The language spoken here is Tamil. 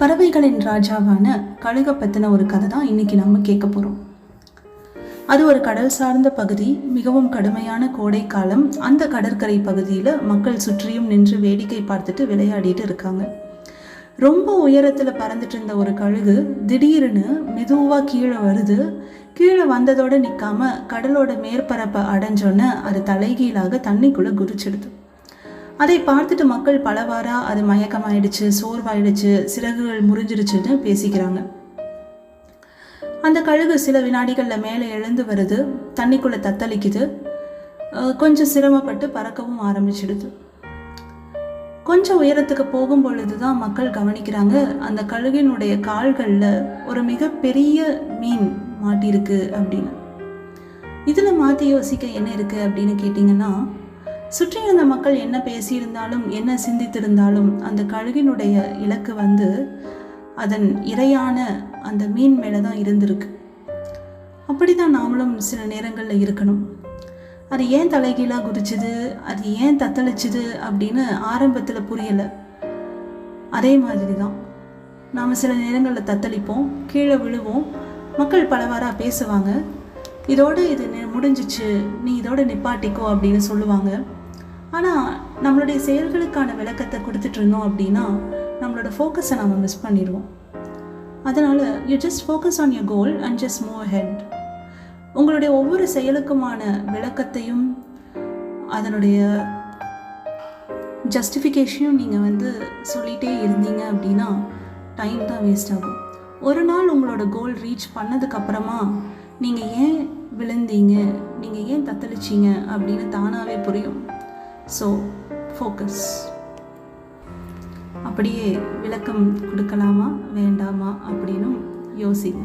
பறவைகளின் ராஜாவான கழுகை பற்றின ஒரு கதை தான் இன்னைக்கு நம்ம கேட்க போகிறோம் அது ஒரு கடல் சார்ந்த பகுதி மிகவும் கடுமையான கோடை காலம் அந்த கடற்கரை பகுதியில் மக்கள் சுற்றியும் நின்று வேடிக்கை பார்த்துட்டு விளையாடிட்டு இருக்காங்க. ரொம்ப உயரத்தில் பறந்துட்டு இருந்த ஒரு கழுகு திடீர்னு மெதுவாக கீழே வருது. கீழே வந்ததோடு நிற்காம கடலோட மேற்பரப்பை அடைஞ்சோன்னே அது தலைகீழாக தண்ணிக்குள்ளே குதிச்சிடுது. அதை பார்த்துட்டு மக்கள் பலவாரா அது மயக்கமாயிடுச்சு சோர்வாயிடுச்சு சிறகுகள் முறிஞ்சிடுச்சுன்னு பேசிக்கிறாங்க. அந்த கழுகு சில வினாடிகளில் மேலே எழுந்து வருது தண்ணிக்குள்ளே தத்தளிக்குது கொஞ்சம் சிரமப்பட்டு பறக்கவும் ஆரம்பிச்சிடுது. கொஞ்சம் உயரத்துக்கு போகும் பொழுது தான் மக்கள் கவனிக்கிறாங்க அந்த கழுகினுடைய கால்களில் ஒரு மிகப்பெரிய மீன் மாட்டியிருக்கு அப்படின்னு. இதில் மாற்றி யோசிக்க என்ன இருக்குது அப்படின்னு கேட்டிங்கன்னா சுற்றியிருந்த மக்கள் என்ன பேசியிருந்தாலும் என்ன சிந்தித்திருந்தாலும் அந்த கழுகினுடைய இலக்கு வந்து அதன் இரையான அந்த மீன் மேலே தான் இருந்திருக்கு. அப்படி தான் நாமளும் சில நேரங்களில் இருக்கணும். அது ஏன் தலைகீழாக குதிச்சுது அது ஏன் தத்தளிச்சுது அப்படின்னு ஆரம்பத்தில் புரியலை. அதே மாதிரி தான் நாம் சில நேரங்களில் தத்தளிப்போம் கீழே விழுவோம். மக்கள் பலவாராக பேசுவாங்க. இதோடு இது நி- முடிஞ்சிச்சு நீ இதோட நிப்பாட்டிக்கோ அப்படின்னு சொல்லுவாங்க. ஆனால் நம்மளுடைய செயல்களுக்கான விளக்கத்தை கொடுத்துட்டு இருந்தோம் அப்படின்னா நம்மளோட ஃபோக்கஸை நம்ம மிஸ் பண்ணிடுவோம். அதனால் you just focus on your goal and just move ahead உங்களுடைய ஒவ்வொரு செயலுக்குமான விளக்கத்தையும் அதனுடைய ஜஸ்டிஃபிகேஷனையும் நீங்கள் வந்து சொல்லிகிட்டே இருந்தீங்க அப்படின்னா டைம் தான் வேஸ்ட் ஆகும். ஒரு நாள் உங்களோட கோல் ரீச் பண்ணதுக்கப்புறமா நீங்கள் ஏன் விழுந்தீங்க? நீங்கள் ஏன் தத்தளிச்சீங்க? அப்படின்னு தானாகவே புரியும். ஸோ ஃபோக்கஸ் அப்படியே விளக்கம் கொடுக்கலாமா? வேண்டாமா? அப்படின்னும் யோசிங்க